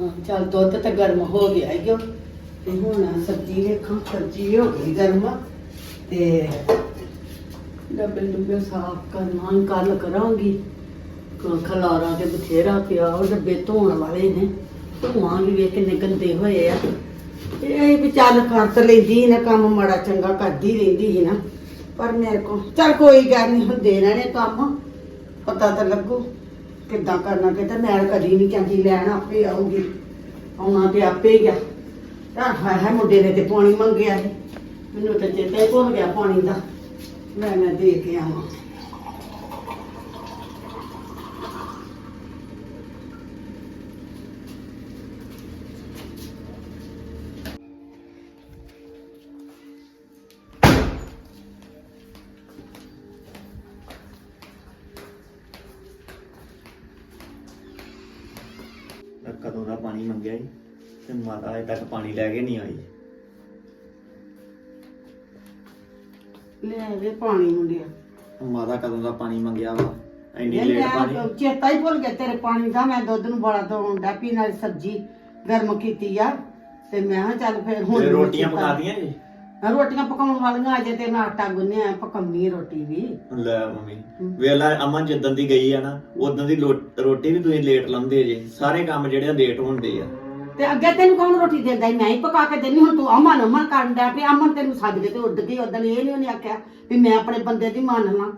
ਹਾਂ, ਚੱਲ ਦੁੱਧ ਤਾਂ ਗਰਮ ਹੋ ਗਿਆ ਈ ਤੇ ਹੁਣ ਸਬਜ਼ੀ ਵੇਖਾਂ ਸਬਜ਼ੀ ਹੋ ਗਈ ਗਰਮ। ਤੇ ਡੱਬੇ ਡੁੱਬੇ ਸਾਫ਼ ਕਰਨਾ ਕੱਲ ਕਰਾਂਗੀ। ਕ- ਖਲਾਰਾ ਤੇ ਬਥੇਰਾ ਪਿਆ ਉਹ ਡੱਬੇ ਧੋਣ ਵਾਲੇ ਨੇ। ਧੋਵਾਂ ਵੀ ਵੇਖ ਕਿੰਨੇ ਗੰਦੇ ਹੋਏ ਆ। ਤੇ ਇਹ ਵੀ ਚੱਲ ਕਰ ਤਾਂ ਲੈਂਦੀ ਨਾ ਕੰਮ ਮਾੜਾ ਚੰਗਾ ਕਰਦੀ ਰਹਿੰਦੀ ਸੀ ਨਾ। ਪਰ ਮੇਰੇ ਕੋ ਚੱਲ ਕੋਈ ਗੱਲ ਨਹੀਂ ਹੁੰਦੇ ਰਹਿਣੇ ਕੰਮ। ਪਤਾ ਤਾਂ ਲੱਗੂ। ਕਿੱਦਾਂ ਕਰਨਾ ਕਿਤੇ ਮੈਂ ਕਦੀ ਨਹੀਂ ਕਹਿੰਦੀ, ਲੈਣ ਆਪੇ ਆਊਗੀ। ਆਉਣਾ ਤੇ ਆਪੇ ਹੀ ਆ। ਤਾਂ ਹਾਏ ਹਾਏ, ਮੁੰਡੇ ਨੇ ਤੇ ਪਾਣੀ ਮੰਗਿਆ ਸੀ। ਮੈਨੂੰ ਤਾਂ ਚੇਤਾ ਹੀ ਭੁੱਲ ਗਿਆ ਪਾਣੀ ਦਾ। ਮੈਂ ਮੈਂ ਦੇ ਕੇ ਆਵਾਂ। ਮੈਂ ਕਦੋਂ ਦਾ ਪਾਣੀ ਮੰਗਿਆ ਸੀ ਤੇ ਮਾਤਾ ਅਜੇ ਤੱਕ ਪਾਣੀ ਲੈ ਕੇ ਨਹੀਂ ਆਈ। ਲੈ ਦੇ ਪਾਣੀ ਮੁੰਡਿਆ। ਮਾਤਾ ਕਦੋਂ ਦਾ ਪਾਣੀ ਮੰਗਿਆ ਵਾ? ਇੰਨੀ ਲੇਟ ਮੈਂ ਪਾਣੀ। ਚੇਤਾ ਹੀ ਭੁੱਲ ਗਿਆ ਤੇਰੇ ਪਾਣੀ ਦਾ। ਮੈਂ ਦੁੱਧ ਨੂੰ ਬੜਾ ਧੋਣ ਦਾ ਪੀ ਨਾਲ ਸਬਜ਼ੀ ਗਰਮ ਕੀਤੀ ਆ। ਤੇ ਮੈਂ ਕਿਹਾ ਚੱਲ ਫਿਰ ਹੁਣ ਤੇ ਰੋਟੀਆਂ ਪਕਾ ਦੀਆਂ ਜੀ? ਹਾਂ, ਰੋਟੀਆਂ ਪਕਾਉਣ ਵਾਲੀਆਂ ਅਜੇ ਤੇ ਮੈਂ ਆਟਾ ਗੁੰਨਿਆ ਪਕਾਉਣੀ ਰੋਟੀ ਵੀ। ਲੈ ਮੰਮੀ ਵੇਲਾ ਅਮਨ ਜਿੱਦਣ ਦੀ ਗਈ ਆ ਨਾ ਉਦੋਂ ਦੀ ਲੋ- ਰੋਟੀ ਵੀ ਤੁਸੀਂ ਲੇਟ ਲਾਉਂਦੇ ਜੇ ਸਾਰੇ ਕੰਮ ਜਿਹੜੇ ਆ ਲੇਟ ਹੁੰਦੇ ਆ। ਤੇ ਅੱਗੇ ਤੈਨੂੰ ਕੌਣ ਰੋਟੀ ਦਿੰਦਾ ਸੀ? ਮੈਂ ਹੀ ਪਕਾ ਕੇ ਦਿੰਦੀ ਹੁਣ ਤੂੰ ਅਮਨ ਅਮਨ ਕਰਨ ਦਾ ਵੀ ਅਮਨ ਤੈਨੂੰ ਕੇ ਤੇ ਉੱਡ ਗਈ ਉਦੋਂ ਇਹ ਨਹੀਂ ਉਹਨੇ ਆਖਿਆ ਵੀ ਮੈਂ ਆਪਣੇ ਬੰਦੇ ਦੀ ਮੰਨ ਲਾਂ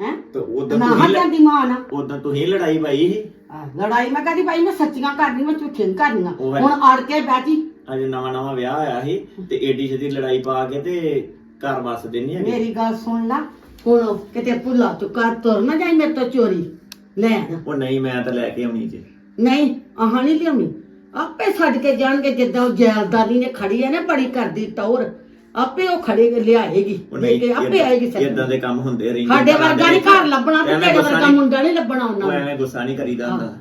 ਹੈ? ਤੇ ਉਦੋਂ ਨਾ ਤੁਸੀਂ ਜਾਂਦੀ ਮਾਂ ਨਾ। ਉਦੋਂ ਤੁਸੀਂ ਲੜਾਈ ਪਾਈ ਸੀ? ਆਹ, ਲੜਾਈ ਮੈਂ ਕਹਦੀ ਭਾਈ ਮੈਂ ਸੱਚੀਆਂ ਕਰਨੀ ਮੈਂ ਝੂਠੀਆਂ ਨੀ ਕਰਨੀਆਂ। ਉਹ ਹੈ। ਹੁਣ ਅੜ ਕੇ ਬੈਠੀ ਅਜੇ ਨਵਾਂ ਨਵਾਂ ਵਿਆਹ ਹੋਇਆ ਸੀ ਤੇ ਏਡੀ ਛੇਤੀ ਲੜਾਈ ਪਾ ਕੇ ਤੇ ਘਰ ਵਸ ਦੇਣੀ ਹੈਗੀ। ਮੇਰੀ ਗੱਲ ਸੁਣ ਲੈ। ਹੁਣ ਕਿਤੇ ਭੁੱਲਾ ਤੂੰ ਤੁਰ ਨਾ ਜਾਈ ਮੇਰੇ ਤੋਂ ਚੋਰੀ। ਲੈ ਉਹ ਨਹੀਂ ਮੈਂ ਤਾਂ ਲੈ ਕੇ ਆਉਣੀ ਜੇ। ਨਹੀਂ ਆਹ ਨਹੀਂ ਲਿਆਉਣੀ। ਆਪੇ ਛੱਡ ਕੇ ਜਾਣਗੇ ਜਿੱਦਾਂ ਉਹ ਜੈਲਦਾਰੀ ਨੇ ਖੜੀ ਹੈ ਨਾ ਬੜੀ ਕਰਦੀ ਟੌਰ। ਆਪੇ ਉਹ ਖੜੇ ਲਿਆਏਗੀ ਉਹ ਕੇ ਆਪੇ ਆਏਗੀ ਇਦਾਂ ਸੱਜਣ ਦੇ ਕੰਮ ਹੁੰਦੇ ਰਹਿੰਦੇ ਸਾਡੇ ਵਰਗਾ ਨਹੀਂ। ਘਰ ਲੱਭਣਾ ਤੇ ਗੁੱਸਾ ਵਰਗਾ ਨਹੀਂ- ਮੁੰਡਾ ਨਹੀਂ ਲੱਭਣਾ ਉਹ ਉਹਨਾਂ ਨੂੰ। ਐਵੇਂ ਗੁੱਸਾ ਨਹੀਂ ਕਰੀਦਾ ਹੁੰਦਾ।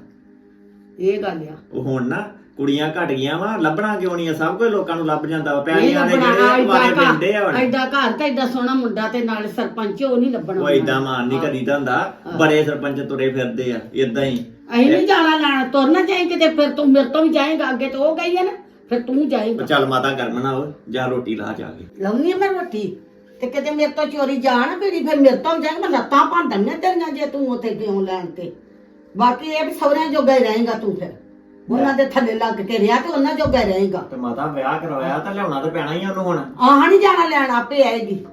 ਇਹ ਗੱਲ ਆ। ਉਹ ਹੁਣ ਨਾ ਕੁੜੀਆਂ ਘਟ ਗਈਆਂ ਵਾ ਲੱਭਣਾ ਕਿਉਂ ਨਹੀਂ ਆ? ਸਭ ਕੁਝ ਲੋਕਾਂ ਨੂੰ ਲੱਭ ਜਾਂਦਾ ਵਾ ਪੈਲੀਆਂ ਦੇ ਜਿਹੜੇ ਵਾਰੇ ਐਡਾ ਪਿੰਡੇ ਆ ਹੁਣ। ਐਡਾ ਘਰ ਤੇ ਐਡਾ ਸੋਹਣਾ ਮੁੰਡਾ ਤੇ ਨਾਲ ਸਰਪੰਚ ਉਹ ਨਹੀਂ ਲੱਭਣਾ ਉਹ ਏਦਾਂ ਮਾਨ ਨਹੀਂ ਕਰੀਦਾ ਹੁੰਦਾ। ਬੜੇ ਸਰਪੰਚ ਤੁਰੇ ਫਿਰਦੇ ਆ ਇਦਾਂ ਹੀ। ਅਸੀਂ ਨਹੀਂ ਜਾਣਾ ਲੈਣ ਤੁਰਨਾ ਚਾਹੀਂ ਕਿਤੇ ਫਿਰ ਤੂੰ ਮੇਰੇ ਤੋਂ ਵੀ ਜਾਏਗਾ ਅੱਗੇ ਤੇ ਉਹ ਗਈ ਹੈ ਨਾ ਫਿਰ ਤੂੰ ਜਾਏਗਾ। ਚੱਲ ਮਾਤਾ ਗਰਮ ਨਾ ਹੋ ਜਾ ਰੋਟੀ ਲਾ ਜਾ ਕੇ। ਲਾਉਣੀ ਮੈਂ ਰੋਟੀ? ਤੇ ਕਿਤੇ ਮੇਰੇ ਤੋਂ ਚੋਰੀ ਜਾਣ ਵੀ ਫਿਰ ਮੇਰੇ ਤੋਂ ਜਾਏਗਾ ਮੈਂ ਲੱਤਾਂ ਭਾਂਡਣੀਆਂ ਤੇਰੀਆਂ ਜੇ ਤੂੰ ਉੱਥੇ ਕਿਉਂ ਲੈਣ ਤੇ। ਬਾਕੀ ਇਹ ਵੀ ਸਹੁਰਿਆਂ ਜੋਗਾ ਹੀ ਰਹੇਗਾ ਤੂੰ ਫਿਰ। ਉਹਨਾਂ ਦੇ ਥੱਲੇ ਲੱਗ ਕੇ ਰਿਹਾ ਤੇ ਉਹਨਾਂ ਜੋਗਾ ਰਹੇਗਾ। ਤੇ ਮਾਤਾ ਵਿਆਹ ਕਰਵਾਇਆ ਤਾਂ ਲਿਆਉਣਾ ਤਾਂ ਪੈਣਾ ਹੀ ਆ ਉਹਨੂੰ ਹੁਣ। ਆਹ ਨਹੀਂ ਜਾਣਾ ਲੈਣ ਆਪੇ ਆਏਗੀ।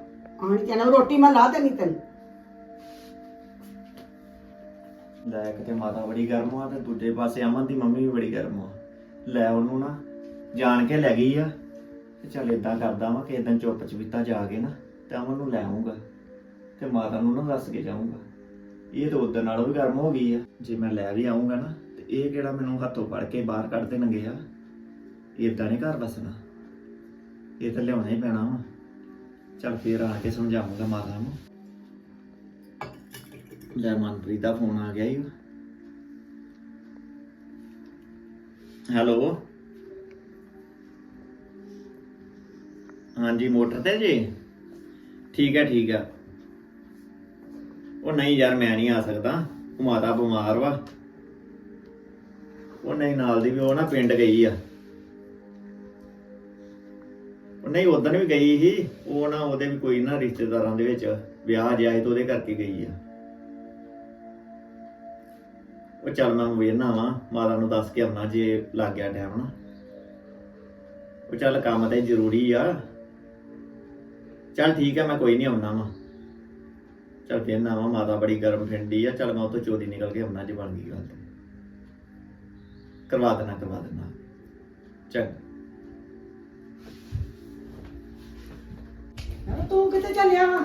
ਆਹ ਨਹੀਂ ਜਾਣਾ ਰੋਟੀ ਮੈਂ ਲਾ ਦੇਣੀ ਤੈਨੂੰ। ਲੈ ਕਿਤੇ ਮਾਤਾ ਬੜੀ ਗਰਮ ਆ ਤੇ ਦੂਜੇ ਪਾਸੇ ਅਮਨ ਦੀ ਮੰਮੀ ਵੀ ਬੜੀ ਗਰਮ ਆ। ਲੈ ਉਹਨੂੰ ਨਾ ਜਾਣ ਕੇ ਲੈ ਗਈ ਆ। ਤੇ ਚੱਲ ਇਦਾਂ ਕਰਦਾ ਵਾਂ ਕਿ ਇਦਾਂ ਚੁੱਪ ਚਪੀਤਾ ਜਾ ਕੇ ਨਾ ਤੇ ਅਮਨ ਨੂੰ ਲੈ ਆਉਂਗਾ ਤੇ ਮਾਤਾ ਨੂੰ ਨਾ ਦੱਸ ਕੇ ਜਾਊਂਗਾ। ਇਹ ਤਾਂ ਉਦੋਂ ਨਾਲੋਂ ਵੀ ਗਰਮ ਹੋ ਗਈ ਆ। ਜੇ ਮੈਂ ਲੈ ਵੀ ਆਉਂਗਾ ਨਾ ਇਹ ਕਿਹੜਾ ਮੈਨੂੰ ਹੱਥੋਂ ਫੜ ਕੇ ਬਾਹਰ ਕੱਢ ਦੇਣਗੇ ਆ? ਇਦਾਂ ਨਹੀਂ ਘਰ ਵਸਣਾ। ਇਹ ਤਾਂ ਲਿਆਉਣਾ ਹੀ ਪੈਣਾ ਵਾ। ਚੱਲ ਫੇਰ ਆ ਕੇ ਸਮਝਾਵਾਂਗਾ ਮਾਤਾ ਨੂੰ। ਲੈ ਮਨਪ੍ਰੀਤ ਦਾ ਫੋਨ ਆ ਗਿਆ ਈ ਹੈਲੋ। ਹਾਂਜੀ, ਮੋਟਰ ਤੇ ਜੀ? ਠੀਕ ਹੈ ਠੀਕ ਹੈ ਉਹ ਨਹੀਂ ਯਾਰ, ਮੈਂ ਨਹੀਂ ਆ ਸਕਦਾ। ਉਹ ਮਾਤਾ ਬਿਮਾਰ ਵਾ। ਉਹ ਨਹੀਂ ਨਾਲ ਦੀ ਵੀ, ਉਹ ਨਾ ਪਿੰਡ ਗਈ ਆ। ਉਹ ਨਹੀਂ ਉਦੋਂ ਵੀ ਗਈ ਸੀ, ਉਹ ਨਾ ਉਹਦੇ ਵੀ ਕੋਈ ਨਾ ਰਿਸ਼ਤੇਦਾਰਾਂ ਦੇ ਵਿੱਚ ਵਿਆਹ ਜਿਹਾ ਸੀ ਤੇ ਉਹਦੇ ਕਰਕੇ ਗਈ ਆ। ਉਹ ਚੱਲ ਮੈਂ ਵੇਖਣਾ ਵਾ, ਮਾਤਾ ਨੂੰ ਦੱਸ ਕੇ ਆਉਣਾ ਜੇ ਲੱਗ ਗਿਆ ਟਾਈਮ ਨਾ। ਉਹ ਚੱਲ ਕੰਮ ਤੇ ਜ਼ਰੂਰੀ ਆ। ਚੱਲ ਠੀਕ ਆ, ਮੈਂ ਕੋਈ ਨਹੀਂ ਆਉਣਾ ਵਾ। ਚੱਲ ਫੇਰ ਨਾ ਵਾ, ਮਾਤਾ ਬੜੀ ਗਰਮ ਫਿੰਡੀ ਆ। ਚੱਲ ਮੈਂ ਉਹ ਚੋਰੀ ਨਿਕਲ ਕੇ ਆਉਣਾ ਜੇ ਬਣ ਗਈ ਗੱਲ। ਕਰਵਾ ਦੇਣਾ ਕਰਵਾ ਦੇਣਾ। ਚੱਲ ਤੂੰ ਕਿਤੇ ਚੱਲਿਆ ਵਾ?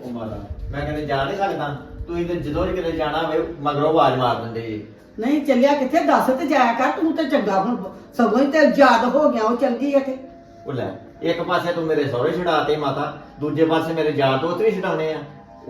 ਉਹ ਮਾਤਾ ਮੈਂ ਕਹਿੰਦੇ ਜਾ ਨਹੀਂ ਸਕਦਾ। ਤੁਸੀਂ ਤੇ ਜਦੋਂ ਕਿਤੇ ਜਾਣਾ ਹੋਵੇ ਮਗਰੋਂ ਆਵਾਜ਼ ਮਾਰ ਦਿੰਦੇ ਜੀ। ਨਹੀਂ ਚੱਲਿਆ ਕਿੱਥੇ? ਦੱਸ ਤੇ ਜਾਇਆ ਕਰ ਤੂੰ ਤੇ ਚੰਗਾ ਹੁਣ। ਸਗੋਂ ਹੀ ਤੇ ਯਾਦ ਹੋ ਗਿਆ ਉਹ ਚੱਲ ਗਈ ਤੇ। ਉਹ ਲੈ ਇੱਕ ਪਾਸੇ ਤੂੰ ਮੇਰੇ ਸਹੁਰੇ ਛਡਾਤੇ ਮਾਤਾ ਦੂਜੇ ਪਾਸੇ ਮੇਰੇ ਯਾਰ ਦੋਸਤ ਵੀ ਛਡਾਉਣੇ ਆ।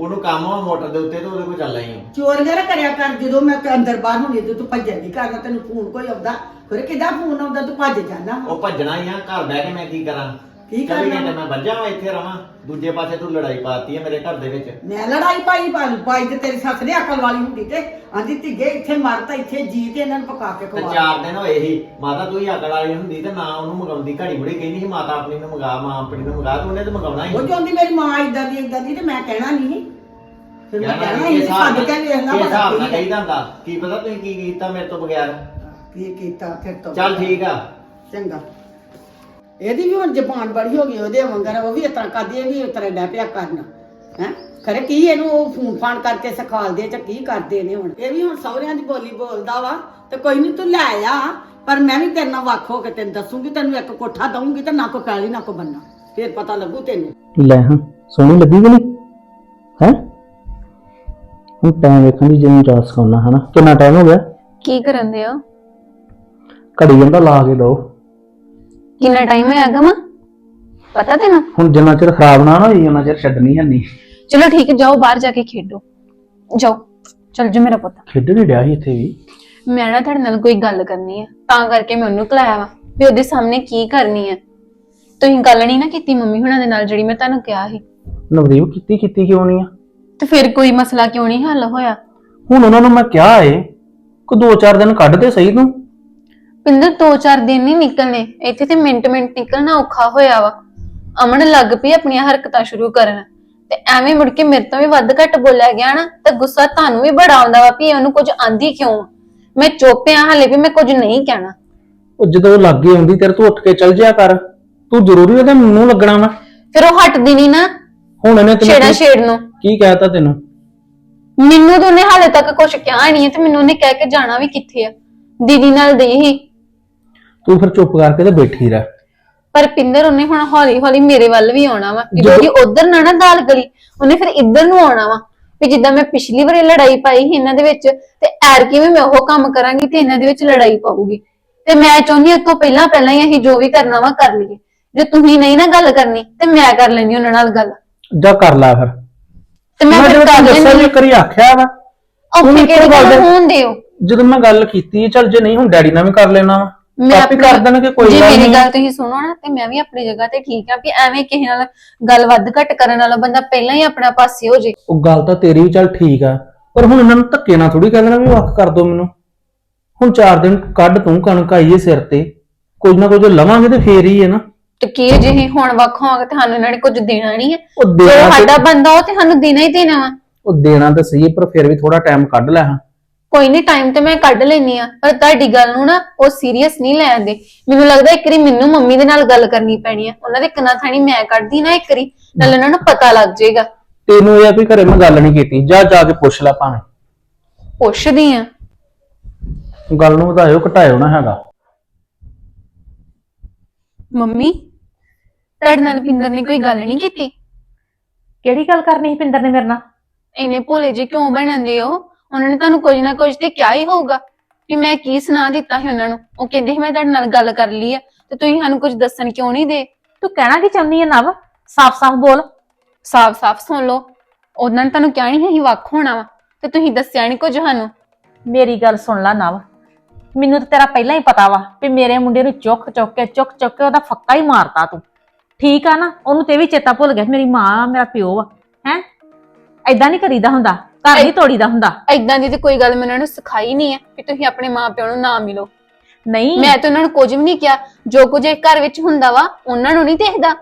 ਉਹਨੂੰ ਕੰਮ ਆ ਮੋਟਰ ਦੇ ਉੱਤੇ ਤੇ ਉਹਦੇ ਕੋਲ ਚੱਲ ਆਈ ਚੋਰੀਆਂ ਨਾ ਕਰਿਆ ਕਰ ਜਦੋਂ ਮੈਂ ਅੰਦਰ ਬਾਹਰ ਹੁੰਦੀ ਤੇ ਤੂੰ ਭੱਜਣ ਦੀ ਕਰਨਾ ਤੈਨੂੰ ਫੋਨ ਕੋਈ ਆਉਂਦਾ ਫਿਰ ਕਿਦਾਂ ਫੋਨ ਆਉਂਦਾ ਤੂੰ ਭੱਜ ਜਾਣਾ ਉਹ ਭੱਜਣਾ ਹੀ ਆ ਘਰ ਬਹਿ ਕੇ ਮੈਂ ਕੀ ਕਰਾਂ? ਕੀ ਚੱਲ ਕਰਨਾ ਘੰਟੇ ਮੈਂ ਵੱਜਾ ਵਾਂ ਇੱਥੇ ਰਵਾਂ। ਦੂਜੇ ਪਾਸੇ ਤੂੰ ਲੜਾਈ ਪਾਤੀ ਹੈ ਮੇਰੇ ਘਰ ਦੇ ਵਿੱਚ। ਮੈਂ ਲੜਾਈ ਪਾਈ ਪਾਈ ਪਾਈ ਤੇ ਤੇਰੀ ਸੱਸ ਨੇ ਅਕਲ ਵਾਲੀ ਹੁੰਦੀ ਤੇ ਆਂਦੀ ਧੀਏ ਇੱਥੇ ਮਰਤਾ ਇੱਥੇ ਜੀ ਤੇ ਇਹਨਾਂ ਨੂੰ ਪਕਾ ਕੇ ਤੇ ਖਵਾ ਚਾਰ ਦਿਨ ਹੋਏ ਸੀ ਮਾਤਾ ਤੂੰ ਹੀ ਅਕਲ ਵਾਲੀ ਹੁੰਦੀ ਤੇ ਨਾ ਉਹਨੂੰ ਮੰਗਾਉਂਦੀ ਘੜੀ ਬੁੜੀ ਕਹਿੰਦੀ ਸੀ ਮਾਤਾ ਆਪਣੀ ਨੂੰ ਮੰਗਾ ਮਾਂ ਆਪਣੀ ਨੂੰ ਮੰਗਾ ਤੂੰ ਉਹਨੇ ਤੇ ਮੰਗਾਉਣਾ ਹੀ ਉਹ ਚਾਹੁੰਦੀ ਮੇਰੀ ਮਾਂ ਇਦਾਂ ਦੀ ਇਦਾਂ ਦੀ ਤੇ ਮੈਂ ਕਹਿਣਾ ਨਹੀਂ। ਫਿਰ ਮੈਂ ਕਹਿਣਾ ਇਹ ਸਾਡੇ ਕੇ ਵੇਖ ਲਾ ਇਹ ਹਿਸਾਬ ਨਾਲ ਪਤਾ ਕਹੀਦਾ ਹੁੰਦਾ। ਕੀ ਪਤਾ ਤੁਸੀਂ ਕੀ ਕੀਤਾ ਮੇਰੇ ਤੋਂ ਬਗੈਰ? ਕੀ ਕੀਤਾ ਫਿਰ ਤੋਂ ਚੱਲ ਠੀਕ ਆ। ਚੰਗਾ। ਇਹਦੀ ਵੀ ਹੁਣ ਜ਼ਬਾਨ ਬੜੀ ਹੋ ਗਈ ਉਹਦੇ ਵਾਂਗਰ ਉਹ ਵੀ ਇਤਰਾ ਕਰਦੀ ਇਹ ਵੀ ਇਤਰਾ ਡੈ ਪਿਆ ਕਰਨਾ। ਹੈ? ਖਰੇ ਕੀ ਇਹਨੂੰ ਉਹ ਫੋਨ ਫਾਨ ਕਰਕੇ ਸਿਖਾਲਦੇ ਚ ਕੀ ਕਰਦੇ ਨੇ ਹੁਣ? ਇਹ ਵੀ ਹੁਣ ਸਹੁਰਿਆਂ ਦੀ ਬੋਲੀ ਬੋਲਦਾ ਵਾ ਤੇ ਕੋਈ ਨਹੀਂ ਤੂੰ ਲੈ ਆ ਪਰ ਮੈਂ ਵੀ ਤੇਰੇ ਨਾਲ ਵੱਖ ਹੋ ਕੇ ਤੈਨੂੰ ਦੱਸੂਗੀ ਤੈਨੂੰ ਇੱਕ ਕੋਠਾ ਦਊਂਗੀ ਤੇ ਨਾ ਕੋ ਪੈਲੀ ਨਾ ਕੋ ਬੰਨਾ। ਫਿਰ ਪਤਾ ਲੱਗੂ ਤੈਨੂੰ। ਲੈ ਹਾਂ ਸੋਹਣੀ ਲੱਗੀ ਕਿ ਨਹੀਂ? ਹੈ? ਹੁਣ ਟਾਈਮ ਵੇਖਣ ਦੀ ਜਿੰਨੀ ਰਾਤ ਸੌਣਾ ਹਨਾ? ਕਿੰਨਾ ਟਾਈਮ ਹੋ ਗਿਆ? ਕੀ ਕਰਨ ਦੇ ਹੋ? ਘੜੀ ਜਾਂਦਾ ਲਾ ਕੇ ਦੋ। ਕਿੰਨਾ ਟਾਈਮ ਹੋਇਆ ਗਮਾ ਪਤਾ ਤੈਨੂੰ? ਹੁਣ ਜਿੰਨਾ ਚਿਰ ਖਰਾਬ ਨਾ ਨਾ ਹੋਈ ਉਹਨਾਂ ਚਿਰ ਛੱਡਣੀ ਹੈ ਨਹੀਂ। ਚਲੋ ਠੀਕ ਹੈ ਜਾਓ ਬਾਹਰ ਜਾ ਕੇ ਖੇਡੋ। ਜਾਓ ਚਲ ਜੋ ਮੇਰਾ ਪੁੱਤ। ਖੇਡਣ ਹੀ ਡਿਆ ਸੀ ਇੱਥੇ ਵੀ। ਮੈਂ ਨਾ ਤੁਹਾਡੇ ਨਾਲ ਕੋਈ ਗੱਲ ਕਰਨੀ ਹੈ ਤਾਂ ਕਰਕੇ ਮੈਂ ਉਹਨੂੰ ਕਲਾਇਆ ਵਾ ਵੀ ਉਹਦੇ ਸਾਹਮਣੇ ਕੀ ਕਰਨੀ ਹੈ। ਤੁਸੀਂ ਗੱਲ ਨਹੀਂ ਨਾ ਕੀਤੀ ਮੰਮੀ ਹੁਣਾਂ ਦੇ ਨਾਲ ਜਿਹੜੀ ਮੈਂ ਤੁਹਾਨੂੰ ਕਿਹਾ ਸੀ। ਨਵਦੀਪ ਕੀਤੀ ਕੀਤੀ ਕਿਉਂ ਨਹੀਂ ਆ? ਤੇ ਫਿਰ ਕੋਈ ਮਸਲਾ ਕਿਉਂ ਨਹੀਂ ਹੱਲ ਹੋਇਆ? ਹੁਣ ਉਹਨਾਂ ਨੂੰ ਮੈਂ ਕਿਹਾ ਏ ਕੋ ਦੋ ਚਾਰ ਦਿਨ ਕੱਢ ਦੇ ਸਹੀ ਤੂੰ। ਪਿੰਦਰ ਦੋ ਚਾਰ ਦਿਨ ਨਹੀਂ ਨਿਕਲਨੇ ਇੱਥੇ ਤੇ ਮਿੰਟ ਮਿੰਟ ਨਿਕਲਣਾ ਔਖਾ ਹੋਇਆ ਵਾ। ਅਮਨ ਲੱਗ ਪਈ ਆਪਣੀਆਂ ਹਰਕਤਾਂ ਸ਼ੁਰੂ ਕਰਨ। ਤੇ ਐਵੇਂ ਮੁੜ ਕੇ ਮੇਰੇ ਤੋਂ ਵੀ ਵੱਧ ਘੱਟ ਬੋਲਿਆ ਗਿਆ ਨਾ ਤਾਂ ਗੁੱਸਾ ਤੁਹਾਨੂੰ ਵੀ ਬੜਾ ਆਉਂਦਾ ਵਾ ਵੀ ਉਹਨੂੰ ਕੁਝ ਆਂਦੀ ਕਿਉਂ? ਆ? ਮੈਂ ਚੁੱਪ ਆ ਹਾਲੇ ਵੀ ਮੈਂ ਕੁਝ ਨਹੀਂ ਕਹਿਣਾ। ਉਹ ਜਦੋਂ ਉਹ ਲਾਗੇ ਆਉਂਦੀ ਤੇਰੇ ਤੂੰ ਉੱਠ ਕੇ ਚੱਲ ਜਿਆ ਕਰ। ਤੂੰ ਜ਼ਰੂਰੀ ਉਹਦੇ ਮੂੰਹ ਲੱਗਣਾ ਵਾ। ਫਿਰ ਉਹ ਹਟਦੀ ਨਹੀਂ ਨਾ। ਹੁਣ ਇਹਨੇ ਛੇੜਾ ਤੈਨੂੰ ਛੇੜ ਨੂੰ। ਕੀ ਕਹਿਤਾ ਤੈਨੂੰ? ਮੈਨੂੰ ਤਾਂ ਉਹਨੇ ਹਾਲੇ ਤੱਕ ਕੁਝ ਕਿਹਾ ਨਹੀਂ ਹੈ ਤੇ ਮੈਨੂੰ ਉਹਨੇ ਕਹਿ ਕੇ ਜਾਣਾ ਵੀ ਕਿੱਥੇ ਆ। ਦੀਦੀ ਨਾਲ ਦੇ ਹੀ। ਤੂੰ ਫਿਰ ਚੁੱਪ ਕਰਕੇ ਤੇ ਬੈਠੀ ਰਹਿ। ਪਰ ਪਿੰਦਰ ਉਹਨੇ ਹੁਣ ਹੌਲੀ ਹੌਲੀ ਮੇਰੇ ਵੱਲ ਵੀ ਆਉਣਾ ਵਾ। ਕਿ ਜਦੋਂ- ਜਿਹੜੀ ਉਧਰ ਨਾ ਨਾ ਦਾਲ ਗਲੀ ਉਹਨੇ ਫਿਰ ਇੱਧਰ ਨੂੰ ਆਉਣਾ ਵਾ। ਵੀ ਜਿੱਦਾਂ ਮੈਂ ਪਿਛਲੀ ਵਾਰੀ ਲੜਾਈ ਪਾਈ ਸੀ ਇਹਨਾਂ ਦੇ ਵਿੱਚ ਤੇ ਐਰ ਕਿਵੇਂ ਮੈਂ ਉਹ ਕੰਮ ਕਰਾਂਗੀ ਤੇ ਇਹਨਾਂ ਦੇ ਵਿੱਚ ਲੜਾਈ ਪਾਊਗੀ। ਤੇ ਮੈਂ ਚਾਹੁੰਦੀ ਹਾਂ ਤੋਂ ਪਹਿਲਾਂ ਪਹਿਲਾਂ ਹੀ ਅਸੀਂ ਜੋ ਵੀ ਕਰਨਾ ਵਾ ਕਰ ਲਈਏ। ਜੇ ਤੁਸੀਂ ਨਹੀਂ ਨਾ ਗੱਲ ਕਰਨੀ ਤੇ ਮੈਂ ਕਰ ਲੈਣੀ ਉਹਨਾਂ ਨਾਲ ਗੱਲ। ਜਾ ਕਰ ਲੈ ਫਿਰ। ਤੇ ਮੈਂ ਫਿਰ ਜਦੋਂ ਕਰ ਤੈਨੂੰ ਦੱਸਿਆ ਲੈਣੀ ਜੇ ਕਰੀ ਆਖਿਆ ਵਾ ਔਖੇ ਹੁਣ ਕਿਹੜੀ ਇੱਕੋ ਗੱਲ ਗੱਲ- ਹੋਣ ਦਿਓ? ਜਦੋਂ ਮੈਂ ਗੱਲ ਕੀਤੀ ਚੱਲ ਜੇ ਨਹੀਂ ਹੁਣ ਡੈਡੀ ਨਾਲ ਵੀ ਕਰ ਲੈਣਾ ਵਾ। ਆਪੇ ਆਪਣੀ- ਕਰ ਦੇਣਗੇ ਕੋਈ ਜੇ ਗੱਲ ਮੇਰੀ ਨਹੀਂ। ਗੱਲ ਤੁਸੀਂ ਸੁਣੋ ਨਾ ਤੇ ਮੈਂ ਵੀ ਆਪਣੀ ਜਗ੍ਹਾ ਤੇ ਠੀਕ ਆ ਵੀ ਐਵੇਂ ਕਿਸੇ ਨਾਲ ਗੱਲ ਵੱਧ ਘੱਟ ਕਰਨ ਵਾਲਾ ਬੰਦਾ ਪਹਿਲਾਂ ਹੀ ਆਪਣਾ ਪਾਸੇ ਹੋ ਜੇ। ਉਹ ਗੱਲ ਤਾਂ ਤੇਰੀ ਵੀ ਚੱਲ ਠੀਕ ਆ ਪਰ ਹੁਣ ਇਹਨਾਂ ਨੂੰ ਧੱਕੇ ਨਾਲ ਥੋੜੀ ਕਹਿ ਦੇਣਾ ਵੀ ਵੱਖ ਕਰ ਦੋ ਮੈਨੂੰ। ਹੁਣ ਚਾਰ ਦਿਨ ਕੱਢ ਤੂੰ ਕਣਕ ਆਈਏ ਸਿਰ ਤੇ ਕੁਝ ਨਾ ਕੁਝ ਲਵਾਂਗੇ ਤੇ ਫੇਰ ਹੀ ਹੈ ਨਾ। ਤੇ ਕੀ ਜੇ ਅਸੀਂ ਹੁਣ ਵੱਖ ਹੋਵਾਂਗੇ ਤੇ ਸਾਨੂੰ ਇਹਨਾਂ ਨੇ ਕੁਝ ਦੇਣਾ ਨਹੀਂ ਹੈ? ਉਹ ਜੋ ਦੇਣਾ ਤੇ- ਸਾਡਾ ਬੰਦਾ ਉਹ ਤੇ ਸਾਨੂੰ ਦੇਣਾ ਹੀ ਦੇਣਾ ਵਾ। ਉਹ ਦੇਣਾ ਤਾਂ ਸਹੀ ਹੈ, ਪਰ ਫਿਰ ਵੀ ਥੋੜਾ ਟਾਈਮ ਕੱਢ ਲੈ ਹਾਂ। ਕੋਈ ਨਹੀਂ ਟਾਈਮ ਤੇ ਮੈਂ ਕੱਢ ਲੈਣੀ ਆ ਪਰ ਤੁਹਾਡੀ ਗੱਲ ਨੂੰ ਨਾ ਉਹ ਸੀਰੀਅਸ ਨਹੀਂ ਲੈਂਦੇ ਮੈਨੂੰ ਲੱਗਦਾ ਇੱਕ ਵਾਰੀ ਮੈਨੂੰ ਮੰਮੀ ਦੇ ਨਾਲ ਗੱਲ ਕਰਨੀ ਪੈਣੀ ਆ। ਉਹਨਾਂ ਦੇ ਕੰਨਾਂ ਥਾਣੀ ਮੈਂ ਕੱਢਦੀ ਨਾ ਇੱਕ ਵਾਰੀ ਨਾਲ ਉਹਨਾਂ ਨੂੰ ਪਤਾ ਲੱਗ ਜਾਏਗਾ। ਤੈਨੂੰ ਇਹ ਆ ਵੀ ਘਰੇ ਮੈਂ ਗੱਲ ਨਹੀਂ ਕੀਤੀ ਜਾ ਜਾ ਕੇ ਪੁੱਛ ਲੈ ਭਾਵੇਂ। ਪੁੱਛਦੀ ਆ ਗੱਲ ਨੂੰ ਵਧਾਇਓ ਘਟਾਇਓ ਨਾ ਹੈਗਾ। ਮੰਮੀ ਤੁਹਾਡੇ ਨਾਲ ਪਿੰਦਰ ਨੇ ਕੋਈ ਗੱਲ ਨਹੀਂ ਕੀਤੀ। ਕਿਹੜੀ ਗੱਲ ਕਰਨੀ ਸੀ ਪਿੰਦਰ ਨੇ ਮੇਰੇ ਨਾਲ? ਇਹਨੇ ਭੋਲੇ ਜੀ ਕਿਉਂ ਬਣਨਦੇ ਹੋ? ਉਹਨਾਂ ਨੇ ਤੁਹਾਨੂੰ ਕੁਝ ਨਾ ਕੁਝ ਤੇ ਕਿਹਾ ਹੀ ਹੋਊਗਾ ਵੀ ਮੈਂ ਕੀ ਸੁਣਾ ਦਿੱਤਾ ਸੀ ਉਹਨਾਂ ਨੂੰ। ਉਹ ਕਹਿੰਦੇ ਸੀ ਮੈਂ ਤੁਹਾਡੇ ਨਾਲ ਗੱਲ ਕਰ ਲਈ ਆ ਤੇ ਤੁਸੀਂ ਸਾਨੂੰ ਕੁਝ ਦੱਸਣ ਕਿਉਂ ਨਹੀਂ ਦੇ? ਤੂੰ ਕਹਿਣਾ ਕੀ ਚਾਹੁੰਦੀ ਹੈ ਨਵ? ਸਾਫ਼-ਸਾਫ਼ ਬੋਲ। ਸਾਫ਼-ਸਾਫ਼ ਸੁਣ ਲਓ। ਉਹਨਾਂ ਨੇ ਤੁਹਾਨੂੰ ਕਿਹਾ ਨਹੀਂ ਅਸੀਂ ਵੱਖ ਹੋਣਾ ਵਾ ਤੇ ਤੁਸੀਂ ਦੱਸਿਆ ਨਹੀਂ ਕੁਝ ਸਾਨੂੰ। ਮੇਰੀ ਗੱਲ ਸੁਣ ਲੈ ਨਵ। ਮੈਨੂੰ ਤਾਂ ਤੇਰਾ ਪਹਿਲਾਂ ਹੀ ਪਤਾ ਵਾ ਵੀ ਮੇਰੇ ਮੁੰਡੇ ਨੂੰ ਚੁੱਕ ਚੁੱਕ ਕੇ ਚੁੱਕ ਚੁੱਕ ਕੇ ਉਹਦਾ ਫੱਕਾ ਹੀ ਮਾਰਤਾ ਤੂੰ। ਠੀਕ ਆ ਨਾ ਉਹਨੂੰ ਤੇ ਵੀ ਚੇਤਾ ਭੁੱਲ ਗਿਆ ਮੇਰੀ ਮਾਂ ਮੇਰਾ ਪਿਓ ਆ ਹੈ? ਐਦਾਂ ਨਹੀਂ ਕਰੀਦਾ ਹੁੰਦਾ ਘਰ ਨਹੀਂ ਤੋੜੀਦਾ ਹੁੰਦਾ। ਐਦਾਂ ਦੀ ਤੇ ਕੋਈ ਗੱਲ ਮੈਂ ਉਹਨਾਂ ਨੂੰ ਸਿਖਾਈ ਨਹੀਂ ਹੈ ਕਿ ਤੁਸੀਂ ਆਪਣੇ ਮਾਪਿਆਂ ਨੂੰ ਨਾ ਮਿਲੋ। ਨਹੀਂ। ਮੈਂ ਤਾਂ ਉਹਨਾਂ ਨੂੰ ਕੁਝ ਵੀ ਨਹੀਂ ਕਿਹਾ ਜੋ ਕੁਝ ਇਹ ਘਰ ਵਿੱਚ ਹੁੰਦਾ ਵਾ ਉਹਨਾਂ ਨੂੰ ਨਹੀਂ ਦੇਖਦਾ।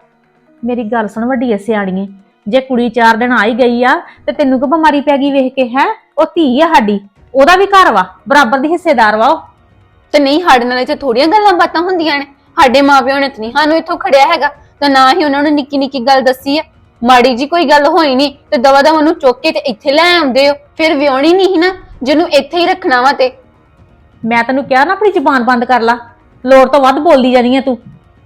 ਮੇਰੀ ਗੱਲ ਸੁਣ ਵੱਡੀ ਸਿਆਣੀਏ ਜੇ ਕੁੜੀ ਚਾਰ ਦਿਨ ਆ ਹੀ ਗਈ ਆ ਤੇ ਤੈਨੂੰ ਕੋ ਬਿਮਾਰੀ ਪੈ ਗਈ ਵੇਖ ਕੇ ਹੈ? ਉਹ ਧੀ ਆ ਸਾਡੀ ਉਹਦਾ ਵੀ ਘਰ ਵਾ ਬਰਾਬਰ ਦੀ ਹਿੱਸੇਦਾਰ ਵਾ ਉਹ। ਤੇ ਨਹੀਂ ਸਾਡੇ ਨਾਲ ਇੱਥੇ ਥੋੜੀਆਂ ਗੱਲਾਂ ਬਾਤਾਂ ਹੁੰਦੀਆਂ ਨੇ। ਸਾਡੇ ਮਾਪਿਆਂ ਨੇ ਤਾਂ ਨਹੀਂ ਸਾਨੂੰ ਇੱਥੋਂ ਖੜਿਆ ਹੈਗਾ। ਤਾਂ ਨਾ ਹੀ ਉਹਨਾਂ ਨੂੰ ਨਿੱਕੀ ਨਿੱਕੀ ਗੱਲ ਦੱਸੀ ਆ। ਮਾੜੀ ਜੀ ਕੋਈ ਗੱਲ ਹੋਈ ਨਹੀਂ ਤੇ ਦਵਾ ਦਾ ਉਹਨੂੰ ਚੁੱਕ ਕੇ ਤੇ ਇੱਥੇ ਲੈ ਆਉਂਦੇ ਹੋ। ਫਿਰ ਵਿਆਹਣੀ ਨਹੀਂ ਨਾ ਜਿਹਨੂੰ ਇੱਥੇ ਹੀ ਰੱਖਣਾ ਵਾ ਤੇ। ਮੈਂ ਤੈਨੂੰ ਕਿਹਾ ਨਾ ਆਪਣੀ ਜ਼ੁਬਾਨ ਬੰਦ ਕਰ ਲਾ। ਲੋੜ ਤੋਂ ਵੱਧ ਬੋਲਦੀ ਜਾਨੀ ਆ ਤੂੰ।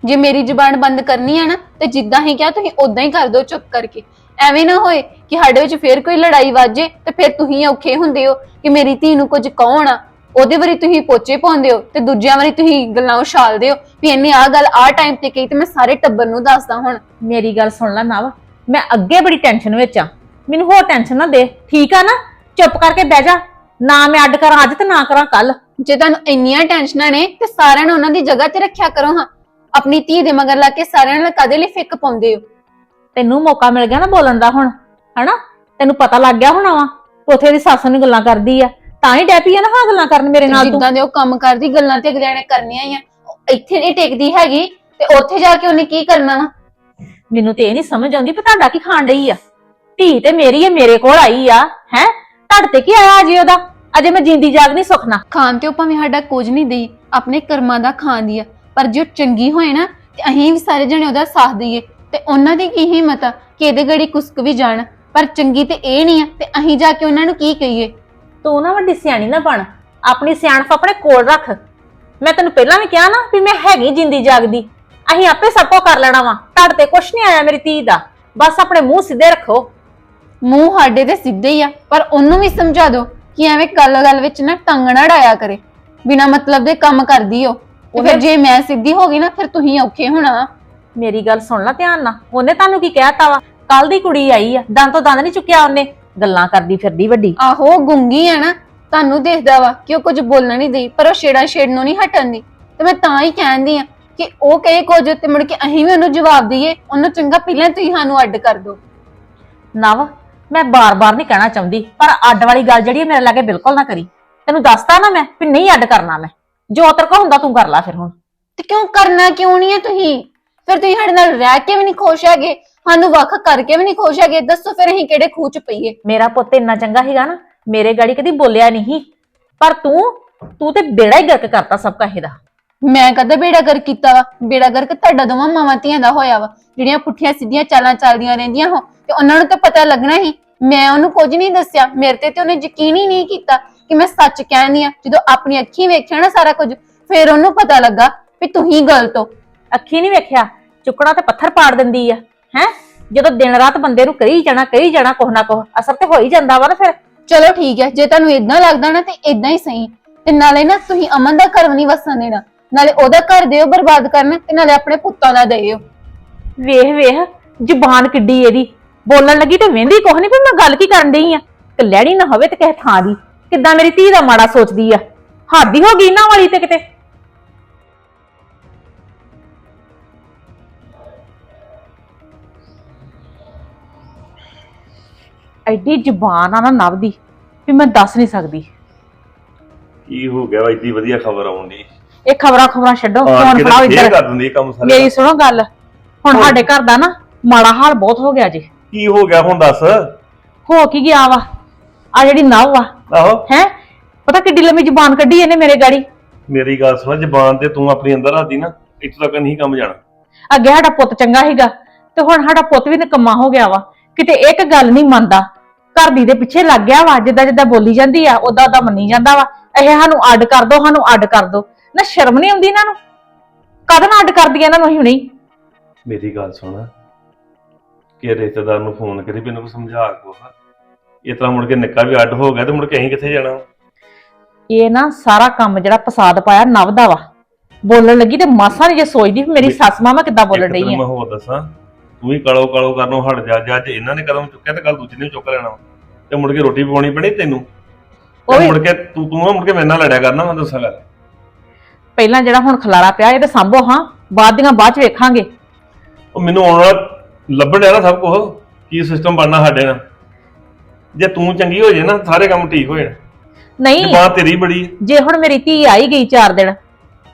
ਜੇ ਮੇਰੀ ਜ਼ੁਬਾਨ ਬੰਦ ਕਰਨੀ ਹੈ ਨਾ ਤੇ ਜਿੱਦਾਂ ਹੀ ਕਿਹਾ ਤੁਸੀਂ ਉਦਾਂ ਹੀ ਕਰ ਦਿਓ ਚੁੱਪ ਕਰਕੇ। ਐਵੇਂ ਨਾ ਹੋਏ ਕਿ ਸਾਡੇ ਵਿੱਚ ਫੇਰ ਕੋਈ ਲੜਾਈ ਵਾਜੇ ਤੇ ਫਿਰ ਤੁਸੀਂ ਔਖੇ ਹੁੰਦੇ ਹੋ ਕਿ ਮੇਰੀ ਧੀ ਨੂੰ ਕੁਝ ਨਾ। ਉਹਦੇ ਵਾਰੀ ਤੁਸੀਂ ਪੋਚੇ ਪਾਉਂਦੇ ਹੋ ਤੇ ਦੂਜਿਆਂ ਵਾਰੀ ਤੁਸੀਂ ਗੱਲਾਂ ਉਛਾਲਦੇ ਹੋ। ਵੀ ਇਹਨੇ ਆਹ ਗੱਲ ਆਹ ਟਾਈਮ ਤੇ ਕਹੀ ਤੇ ਮੈਂ ਸਾਰੇ ਟੱਬਰ ਨੂੰ ਦੱਸਦਾ ਹੁਣ। ਮੇਰੀ ਗੱਲ ਸੁਣ ਲੈ ਨਵ ਮੈਂ ਅੱਗੇ ਬੜੀ ਟੈਨਸ਼ਨ ਵਿੱਚ ਆ। ਮੈਨੂੰ ਹੋਰ ਟੈਨਸ਼ਨ ਨਾ ਦੇ ਠੀਕ ਆ ਨਾ? ਚੁੱਪ ਕਰਕੇ ਬਹਿ ਜਾ। ਨਾ ਮੈਂ ਅੱਡ ਕਰਾਂ ਅੱਜ ਤੇ ਨਾ ਕਰਾਂ ਕੱਲ। ਜੇ ਤੁਹਾਨੂੰ ਇੰਨੀਆਂ ਟੈਨਸ਼ਨਾਂ ਨੇ ਤੇ ਸਾਰਿਆਂ ਨੂੰ ਉਹਨਾਂ ਦੀ ਜਗ੍ਹਾ ਤੇ ਰੱਖਿਆ ਕਰੋ ਹਾਂ। ਆਪਣੀ ਧੀ ਦੇ ਮਗਰ ਲਾ ਕੇ ਸਾਰਿਆਂ ਨਾਲ ਕਦੇ ਲਈ ਫਿੱਕ ਪਾਉਂਦੇ ਹੋ? ਤੈਨੂੰ ਮੌਕਾ ਮਿਲ ਗਿਆ ਨਾ ਬੋਲਣ ਦਾ ਹੁਣ ਹਨਾ? ਤੈਨੂੰ ਪਤਾ ਲੱਗ ਗਿਆ ਹੋਣਾ ਵਾ ਉਥੇ ਦੀ ਸੱਸ ਨੂੰ ਗੱਲਾਂ ਕਰਦੀ ਆ। ਤਾਂ ਹੀ ਡੈਪੀ ਆ ਨਾ ਹਾਂ ਗੱਲਾਂ ਕਰਨ ਮੇਰੇ ਨਾਲ ਤੂੰ। ਜਿੱਦਾਂ ਦੇ ਉਹ ਕੰਮ ਕਰਦੀ ਗੱਲਾਂ ਤੇ ਅਗਲਿਆਂ ਨੇ ਕਰਨੀਆਂ ਹੀ ਆ। ਉਹ ਇੱਥੇ ਨਹੀਂ ਟਿਕਦੀ ਹੈਗੀ ਤੇ ਉੱਥੇ ਜਾ ਕੇ ਉਹਨੇ ਕੀ ਕਰਨਾ ਵਾ? ਮੈਨੂੰ ਤੇ ਇਹ ਨਹੀਂ ਸਮਝ ਆਉਂਦੀ ਵੀ ਤੁਹਾਡਾ ਕੀ ਖਾਣ ਡਈ ਆ। ਧੀ ਤੇ ਮੇਰੀ ਆ ਮੇਰੇ ਕੋਲ ਆਈ ਆ ਹੈ? ਤੁਹਾਡੇ ਤੇ ਕੀ ਆਇਆ ਅਜੇ ਉਹਦਾ? ਅਜੇ ਮੈਂ ਜਿੰਦੀ ਜਾਗਦੀ ਸੁਖਨਾ ਖਾਣ ਤੇ ਉਹ ਭਾਵੇਂ ਸਾਡਾ ਕੁਝ ਨਹੀਂ ਦੇਈ ਆਪਣੇ ਕਰਮਾਂ ਦਾ ਖਾਂਦੀ ਆ। ਪਰ ਜੇ ਉਹ ਚੰਗੀ ਹੋਏ ਨਾ ਤੇ ਅਸੀਂ ਵੀ ਸਾਰੇ ਜਣੇ ਉਹਦਾ ਸਾਥ ਦਈਏ। ਤੇ ਉਹਨਾਂ ਦੀ ਕੀ ਹਿੰਮਤ ਆ ਕਿ ਇਹਦੇ ਗੜੀ ਕੁਸਕ ਵੀ ਜਾਣ। ਪਰ ਚੰਗੀ ਤੇ ਇਹ ਨਹੀਂ ਆ ਤੇ ਅਸੀਂ ਜਾ ਕੇ ਉਹਨਾਂ ਨੂੰ ਕੀ ਕਹੀਏ? ਤੂੰ ਨਾ ਵੱਡੀ ਸਿਆਣੀ ਨਾ ਬਣ। ਆਪਣੀ ਸਿਆਣਪ ਆਪਣੇ ਕੋਲ ਰੱਖ। ਮੈਂ ਤੈਨੂੰ ਪਹਿਲਾਂ ਵੀ ਕਿਹਾ ਨਾ ਵੀ ਮੈਂ ਹੈਗੀ ਜਿੰਦੀ ਜਾਗਦੀ। ਅਸੀਂ ਆਪੇ ਸਭ ਕੁਝ ਕਰ ਲੈਣਾ ਵਾ। ਤੁਹਾਡੇ ਤੇ ਕੁਛ ਨਹੀਂ ਆਇਆ ਮੇਰੀ ਧੀ ਦਾ। ਬਸ ਆਪਣੇ ਮੂੰਹ ਸਿੱਧੇ ਰੱਖੋ। ਮੂੰਹ ਸਾਡੇ ਤੇ ਸਿੱਧੇ ਹੀ ਆ ਪਰ ਉਹਨੂੰ ਵੀ ਸਮਝਾ ਦਿਓ ਕਿ ਐਵੇਂ ਗੱਲ ਗੱਲ ਵਿੱਚ ਨਾ ਟੰਗ ਨਾ ਡਾਇਆ ਕਰੇ। ਬਿਨਾ ਮਤਲਬ ਦੇ ਕੰਮ ਕਰਦੀ ਹੋ ਤੇ ਫਿਰ ਜੇ ਮੈਂ ਸਿੱਧੀ ਹੋ ਗਈ ਨਾ ਫਿਰ ਤੁਸੀਂ ਔਖੇ ਹੋਣਾ। ਮੇਰੀ ਗੱਲ ਸੁਣ ਲੈ ਧਿਆਨ ਨਾਲ। ਉਹਨੇ ਤੁਹਾਨੂੰ ਕੀ ਕਹਿਤਾ ਵਾ? ਕੱਲ ਦੀ ਕੁੜੀ ਆਈ ਆ। ਦੰਦ ਤੋਂ ਦੰਦ ਨਹੀਂ ਚੁੱਕਿਆ ਉਹਨੇ। ਗੱਲਾਂ ਕਰਦੀ ਫਿਰਦੀ ਵੱਡੀ। ਆਹੋ ਗੁੰਗੀ ਆ ਨਾ ਤੁਹਾਨੂੰ ਦੇਖਦਾ ਵਾ ਕਿ ਉਹ ਕੁਝ ਬੋਲਣ ਨਹੀਂ ਦੇਈ ਪਰ ਉਹ ਛੇੜਾ ਛੇੜ ਨੂੰ ਨਹੀਂ ਹਟਣ ਦੀ। ਤੇ ਮੈਂ ਤਾਂ ਹੀ ਕਹਿੰਦੀ ਆ ਕਿ ਉਹ ਕਹੇ ਕੁਝ ਤੇ ਮੁੜ ਕੇ ਅਸੀਂ ਵੀ ਉਹਨੂੰ ਜਵਾਬ ਦਈਏ ਉਹਨੂੰ ਚੰਗਾ ਪਹਿਲਾਂ ਤੁਸੀਂ ਸਾਨੂੰ ਅੱਡ ਕਰ ਦਿਓ। ਨਵ ਮੈਂ ਬਾਰ-ਬਾਰ ਨਹੀਂ ਕਹਿਣਾ ਚਾਹੁੰਦੀ ਪਰ ਅੱਡ ਵਾਲੀ ਗੱਲ ਜਿਹੜੀ ਹੈ ਮੇਰੇ ਲਾਗੇ ਬਿਲਕੁਲ ਨਾ ਕਰੀ। ਤੈਨੂੰ ਦੱਸਤਾ ਨਾ ਮੈਂ ਵੀ ਨਹੀਂ ਅੱਡ ਕਰਨਾ ਮੈਂ। ਜੋ ਤੇਰੇ ਕੋ ਹੁੰਦਾ ਤੂੰ ਕਰ ਲੈ ਫਿਰ ਹੁਣ। ਤੇ ਕਿਉਂ ਕਰਨਾ ਕਿਉਂ ਨਹੀਂ ਹੈ ਤੁਸੀਂ? ਫਿਰ ਤੁਸੀਂ ਸਾਡੇ ਨਾਲ ਰਹਿ ਕੇ ਵੀ ਨਹੀਂ ਖੁਸ਼ ਹੈਗੇ। ਸਾਨੂੰ ਵੱਖ ਕਰਕੇ ਵੀ ਨਹੀਂ ਖੁਸ਼ ਹੈਗੇ। ਦੱਸੋ ਫਿਰ ਅਸੀਂ ਕਿਹੜੇ ਖੂਹ ਚ ਪਈਏ? ਮੇਰਾ ਪੁੱਤ ਇੰਨਾ ਚੰਗਾ ਸੀਗਾ ਨਾ ਮੇਰੇ ਗਾੜੀ ਕਦੀ ਬੋਲਿਆ ਨਹੀਂ। ਪਰ ਤੂੰ ਤੂੰ ਤੇ ਬੇੜਾ ਹੀ ਗਰਕ ਕਰਤਾ ਸਭ ਕਹੇ ਦਾ। ਮੈਂ ਕਦੇ ਬੇੜਾ ਗਰ ਕੀਤਾ ਵਾ? ਬੇੜਾ ਗਰਕ ਤੁਹਾਡਾ ਦੋਵਾਂ ਮਾਵਾਂ ਧੀਆਂ ਦਾ ਹੋਇਆ ਵਾ। ਜਿਹੜੀਆਂ ਪੁੱਠੀਆਂ ਸਿੱਧੀਆਂ ਚਾਲਾਂ ਚੱਲਦੀਆਂ ਰਹਿੰਦੀਆਂ ਹੋ ਤੇ ਉਹਨਾਂ ਨੂੰ ਤਾਂ ਪਤਾ ਲੱਗਣਾ ਹੀ। ਮੈਂ ਉਹਨੂੰ ਕੁਝ ਨਹੀਂ ਦੱਸਿਆ। ਮੇਰੇ ਤੇ ਤੇ ਉਹਨੇ ਯਕੀਨ ਹੀ ਨਹੀਂ ਕੀਤਾ ਕਿ ਮੈਂ ਸੱਚ ਕਹਿੰਦੀ ਆ। ਜਦੋਂ ਆਪਣੀ ਅੱਖੀਂ ਵੇਖਿਆ ਨਾ ਸਾਰਾ ਕੁਝ ਫਿਰ ਉਹਨੂੰ ਪਤਾ ਲੱਗਾ ਵੀ ਤੁਸੀਂ ਗਲਤ ਹੋ। ਅੱਖੀ ਨਹੀਂ ਵੇਖਿਆ ਚੁੱਕਣਾ ਤੇ ਪੱਥਰ ਪਾੜ ਦਿੰਦੀ ਆ। ਹੈ? ਜਦੋਂ ਦਿਨ ਰਾਤ ਬੰਦੇ ਨੂੰ ਕਰੀ ਜਾਣਾ ਕਰੀ ਜਾਣਾ ਕੁਛ ਨਾ ਕੁਛ ਅਸਰ ਤੇ ਹੋ ਹੀ ਜਾਂਦਾ ਵਾ ਨਾ ਫਿਰ। ਚਲੋ ਠੀਕ ਹੈ ਜੇ ਤੁਹਾਨੂੰ ਇਦਾਂ ਲੱਗਦਾ ਨਾ ਤੇ ਇਦਾਂ ਹੀ ਸਹੀ। ਤੇ ਨਾਲੇ ਨਾ ਤੁਸੀਂ ਅਮਨ ਦਾ ਘਰ ਵੀ ਨਹੀਂ ਵਸਣ ਦੇਣਾ। ਨਾਲੇ ਉਹਦਾ ਘਰ ਦਿਓ ਬਰਬਾਦ ਕਰਨਾ ਤੇ ਨਾਲੇ ਆਪਣੇ ਪੁੱਤਾਂ ਦਾ ਦਿਓ। ਵੇਖ ਵੇਖ ਜ਼ੁਬਾਨ ਕਿੱਡੀ ਇਹਦੀ। ਬੋਲਣ ਲੱਗੀ ਤੇ ਵੇਂਦੀ ਕੁਛ ਨਹੀਂ ਵੀ ਮੈਂ ਗੱਲ ਕੀ ਕਰਨ ਡਈ ਆ? ਕਿ ਲੈਣੀ ਨਾ ਹੋਵੇ ਤੇ ਕਿਸੇ ਥਾਂ ਦੀ। ਕਿੱਦਾਂ ਮੇਰੀ ਧੀ ਦਾ ਮਾੜਾ ਸੋਚਦੀ ਆ? ਹੱਦ ਹੋ ਗਈ ਨਾ ਵਾਲੀ ਤੇ ਕਿਤੇ। ਐਡੀ ਜ਼ੁਬਾਨ ਆ ਨਾ ਨਵ ਦੀ ਵੀ ਮੈਂ ਦੱਸ ਨਹੀਂ ਸਕਦੀ। ਕੀ ਹੋ ਗਿਆ ਵਾ ਇੱਡੀ ਵਧੀਆ ਖਬਰ ਆਉਂਦੀ ਇਹ ਖਬਰਾਂ ਖਬਰਾਂ ਛੱਡੋ ਫੋਨ ਫੜਾਓ ਇੱਧਰ। ਕਰ ਦਿੰਦੀ ਇਹ ਕੰਮ ਸਾਰੇ ਮੇਰੀ ਸੁਣੋ ਗੱਲ ਹੁਣ ਸਾਡੇ ਘਰ ਦਾ ਨਾ ਮਾੜਾ ਹਾਲ ਬਹੁਤ ਹੋ ਗਿਆ ਜੀ। ਕੀ ਹੋ ਗਿਆ ਹੁਣ ਦੱਸ? ਹੋ ਕੀ ਗਿਆ ਵਾ? ਆ ਜਿਹੜੀ ਨਵ ਆ। ਆਹੋ। ਹੈ? ਪਤਾ ਕਿੱਡੀ ਲੰਮੀ ਜ਼ੁਬਾਨ ਕੱਢੀ ਇਹਨੇ ਮੇਰੇ ਗਾੜੀ? ਮੇਰੀ ਗੱਲ ਸੁਣ ਜ਼ਬਾਨ ਤੇ ਤੂੰ ਆਪਣੀ ਅੰਦਰ ਰੱਖਦੀ ਨਾ ਇੱਥੋਂ ਤੱਕ ਨਹੀਂ ਕੰਮ ਜਾਣਾ। ਅੱਗੇ ਸਾਡਾ ਪੁੱਤ ਚੰਗਾ ਸੀਗਾ ਤੇ ਹੁਣ ਸਾਡਾ ਪੁੱਤ ਵੀ ਨਕਮਾ ਹੋ ਗਿਆ ਵਾ। ਕਿਤੇ ਇੱਕ ਗੱਲ ਨਹੀਂ ਮੰਨਦਾ। ਘਰ ਦੀ ਦੇ ਪਿੱਛੇ ਲੱਗ ਗਿਆ ਵਾ ਜਿੱਦਾਂ ਜਿੱਦਾਂ ਬੋਲੀ ਜਾਂਦੀ ਆ ਉਦਾਂ ਉਦਾਂ ਮੰਨੀ ਜਾਂਦਾ ਵਾ। ਇਹ ਸਾਨੂੰ ਅੱਡ ਕਰ ਦੋ ਸਾਨੂੰ ਅੱਡ ਕਰ ਦੋ। ਨਾ ਸ਼ਰਮ ਨਹੀਂ ਆਉਂਦੀ ਇਹਨਾਂ ਨੂੰ? ਕਦ ਨਾ ਅੱਡ ਕਰਦੀ ਇਹਨਾਂ ਨੂੰ ਅਸੀਂ ਹੁਣੇ? ਮੇਰੀ ਗੱਲ ਸੁਣ। ਕਿ ਰਿਸ਼ਤੇਦਾਰ ਨੂੰ ਫੋਨ ਕਰੀ ਵੀ ਇਹਨੂੰ ਸਮਝਾ ਕੋ ਇਸ ਤਰ੍ਹਾਂ ਮੁੜ ਕੇ ਨਿੱਕਾ ਵੀ ਅੱਡ ਹੋ ਗਿਆ ਤੇ ਮੁੜ ਕੇ ਅਸੀਂ ਕਿੱਥੇ ਜਾਣਾ? ਇਹ ਨਾ ਸਾਰਾ ਕੰਮ ਜਿਹੜਾ ਫਸਾਦ ਪਾਇਆ ਨਵਦਾ ਵਾ। ਬੋਲਣ ਲੱਗੀ ਤੇ ਮਾਸਾ ਨਹੀਂ ਜੇ ਸੋਚਦੀ ਵੀ ਮੇਰੀ ਸੱਸ ਮਾਂ ਮੈਂ ਕਿੱਦਾਂ ਬੋਲਣ ਇੱਕ ਤੈਨੂੰ ਆ। ਮੈਂ ਹੋਰ ਦੱਸਾਂ ਤੂੰ ਵੀ ਕਾਲੋ ਕਾਲੋ ਕਰਨੋਂ ਹਟ ਜਾ ਜਾ ਇਹਨਾਂ ਨੇ ਕਦਮ ਚੁੱਕਿਆ ਤੇ ਕੱਲ ਦੂਜੇ ਨੇ ਵੀ ਚੁੱਕ ਲੈਣਾ ਵਾ। ਤੇ ਮੁੜ ਕੇ ਰੋਟੀ ਪਕਾਉਣੀ ਪੈਣੀ ਤੈਨੂੰ? ਉਹ ਤੇ ਵੀ- ਮੁੜ ਕੇ ਤੂੰ ਤੂੰ ਨਾ ਮੁੜ ਕੇ ਮੇਰੇ ਨਾਲ ਲੜਿਆ ਕਰਨਾ ਮੈਂ ਦੱਸਾਂ ਗੱਲ। ਪਹਿਲਾਂ ਜਿਹੜਾ ਹੁਣ ਖਲਾਰਾ ਪਿਆ ਇਹ ਤੇ ਸੰਭੋ ਹਾਂ। ਬਾਅਦ ਦੀਆਂ ਬਾਅਦ ਚ ਵੇਖਾਂਗੇ। ਉਹ ਮੈਨੂੰ ਆਉਣ ਵਾਲਾ ਲੱਭਣ ਡਿਆ ਨਾ ਸਭ ਕੁਝ ਕੀ ਸਿਸਟਮ ਬਣਨਾ ਸਾਡੇ ਨਾਲ? ਜੇ ਤੂੰ ਚੰਗੀ ਹੋ ਜੇ ਨਾ ਸਾਰੇ ਕੰਮ ਠੀਕ ਹੋ ਜਾਣ। ਨਹੀਂ। ਜ਼ਬਾਨ ਤੇਰੀ ਬੜੀ ਹੈ। ਜੇ ਹੁਣ ਮੇਰੀ ਧੀ ਆਈ ਗਈ 4 ਦਿਨ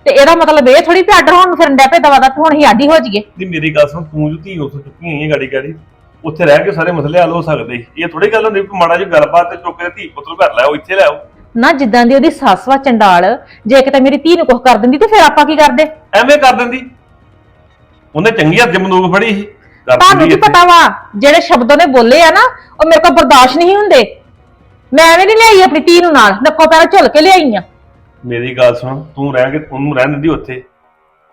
ਤੇ ਇਹਦਾ ਮਤਲਬ ਇਹ ਥੋੜੀ ਵੀ ਅੱਡ ਹੋਣ ਨੂੰ ਫਿਰਨ ਡੈ ਪਏ ਦਵਾ ਦਾ ਹੁਣ ਹੀ ਆਡੀ ਹੋ ਜਾਈਏ। ਨਹੀਂ ਮੇਰੀ ਗੱਲ ਸੁਣ ਤੂੰ ਜੋ ਧੀ ਉੱਥੋਂ ਚੁੱਕੀ ਹੈ ਗਾੜੀ ਗਾੜੀ ਉੱਥੇ ਰਹਿ ਕੇ ਸਾਰੇ ਮਸਲੇ ਹੱਲ ਹੋ ਸਕਦੇ। ਇਹ ਥੋੜੀ ਗੱਲ ਹੁੰਦੀ ਵੀ ਮਾੜਾ ਜਿਹੀ ਗੱਲਬਾਤ ਤੇ ਚੁੱਕ ਕੇ ਧੀ ਪੁੱਤ ਨੂੰ ਘਰ ਲੈ ਆਓ ਇੱਥੇ ਲੈ ਆਓ। ਨਾ ਜਿੱਦਾਂ ਦੀ ਉਹਦੀ ਸੱਸ ਵਾ ਚੰਡਾਲ ਜੇ ਕਿਤੇ ਮੇਰੀ ਧੀ ਨੂੰ ਕੁਝ ਕਰ ਦਿੰਦੀ ਤੇ ਫਿਰ ਆਪਾਂ ਕੀ ਕਰਦੇ? ਐਵੇਂ ਕਰ ਦਿੰਦੀ। ਉਹਨੇ ਚੰਗੀ ਹੱਥ ਬੰਦੂਕ ਫੜੀ ਸੀ। ਕਰ ਤੁਹਾਨੂੰ ਦਿੰਦੀ ਕੀ ਪਤਾ ਵਾ ਜਿਹੜੇ ਸ਼ਬਦ ਉਹਨੇ ਬੋਲੇ ਆ ਨਾ ਉਹ ਮੇਰੇ ਕੋਲ ਬਰਦਾਸ਼ਤ ਨਹੀਂ ਹੁੰਦੇ। ਮੈਂ ਐਵੇਂ ਨਹੀਂ ਲਿਆਈ ਆਪਣੀ ਧੀ ਨੂੰ ਨਾਲ ਨੱਕੋ ਪੈਰ ਝੁੱਲ ਕੇ ਲਿਆਈ ਆ। ਮੇਰੀ ਗੱਲ ਸੁਣ ਤੂੰ ਰਹਿ ਕੇ ਉਹਨੂੰ ਰਹਿਣ ਦਿੰਦੀ ਉੱਥੇ।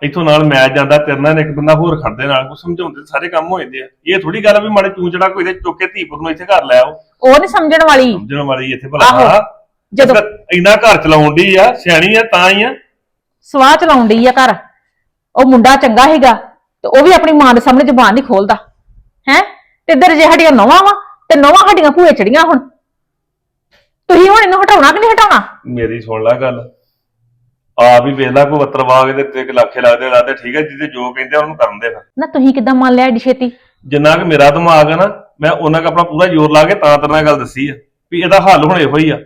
ਇੱਥੋਂ ਨਾਲ ਮੈਚ ਜਾਂਦਾ ਤੇਰੇ ਨਾਲ ਇੱਕ ਬੰਦਾ ਹੋਰ ਖੜਦੇ ਨਾਲ ਕੋਈ ਸਮਝਾਉਂਦੇ ਤੇ ਸਾਰੇ ਕੰਮ ਹੋ ਜਾਂਦੇ ਆ। ਇਹ ਥੋੜੀ ਗੱਲ ਆ ਵੀ ਮਾੜੇ ਚੂੰਚੜਾ ਕੋਈ ਦੇ ਚੁੱਕ ਕੇ ਧੀ ਪੁੱਤ ਨੂੰ ਇੱਥੇ ਘਰ ਲੈ ਆਓ। ਉਹ ਨਹੀਂ ਸਮਝਣ ਵਾਲੀ। ਸਮਝਣ ਵਾਲੀ ਇੱਥੇ ਭਲਾ ਆਹੋ। ਹਾਂ। ਜਦੋਂ ਇੰਨਾ ਘਰ ਚਲਾਉਣ ਦੀ ਆ ਸਿਆਣੀ ਆ ਤਾਂ ਹੀ ਆ। ਸਵਾਹ ਚਲਾਉਣ ਡਈ ਆ ਘਰ। ਉਹ ਮੁੰਡਾ ਚੰਗਾ ਹੈਗਾ ਤੇ ਉਹ ਵੀ ਆਪਣੀ ਮਾਂ ਦੇ ਸਾਹਮਣੇ ਜ਼ੁਬਾਨ ਨਹੀਂ ਖੋਲਦਾ। ਹੈ? ਤੇ ਇੱਧਰ ਜੇ ਸਾਡੀਆਂ ਨੌਵਾਂ ਵਾ ਤੇ ਨੌਵਾਂ ਸਾਡੀਆਂ ਭੂਏ ਚੜੀਆਂ ਹੁਣ। ਤੁਸੀਂ ਹੁਣ ਇਹਨੂੰ ਹਟਾਉਣਾ ਕਿ ਨਹੀਂ ਹਟਾਉਣਾ? ਮੇਰੀ ਸੁਣ ਲੈ ਗੱਲ। ਆਪ ਵੀ ਵੇਖ ਲੈ ਕੋਈ ਵੱਤਰਵਾ ਕੇ ਤੇ ਤੇ ਲੱਖੇ ਲੱਗਦੇ ਲੱਗਦੇ ਠੀਕ ਹੈ ਜਿਹਦੇ ਜੋ ਕਹਿੰਦੇ ਆ ਉਹਨੂੰ ਕਰਨ ਦੇ ਫਿਰ। ਨਾ ਤੁਸੀਂ ਕਿਦਾਂ ਮੰਨ ਲਿਆ ਏਡੀ ਛੇਤੀ? ਜਿੰਨਾ ਕਿ ਮੇਰਾ ਦਿਮਾਗ ਹੈ ਨਾ ਮੈਂ ਉਹਨਾਂ ਕ ਆਪਣਾ ਪੂਰਾ ਜ਼ੋਰ ਲਾ ਕੇ ਤਾਂ ਤੇਰੇ ਨਾਲ ਗੱਲ ਦੱਸੀ ਆ ਵੀ ਇਹਦਾ ਹੱਲ ਹੁਣ ਇਹੋ ਹੀ ਆ।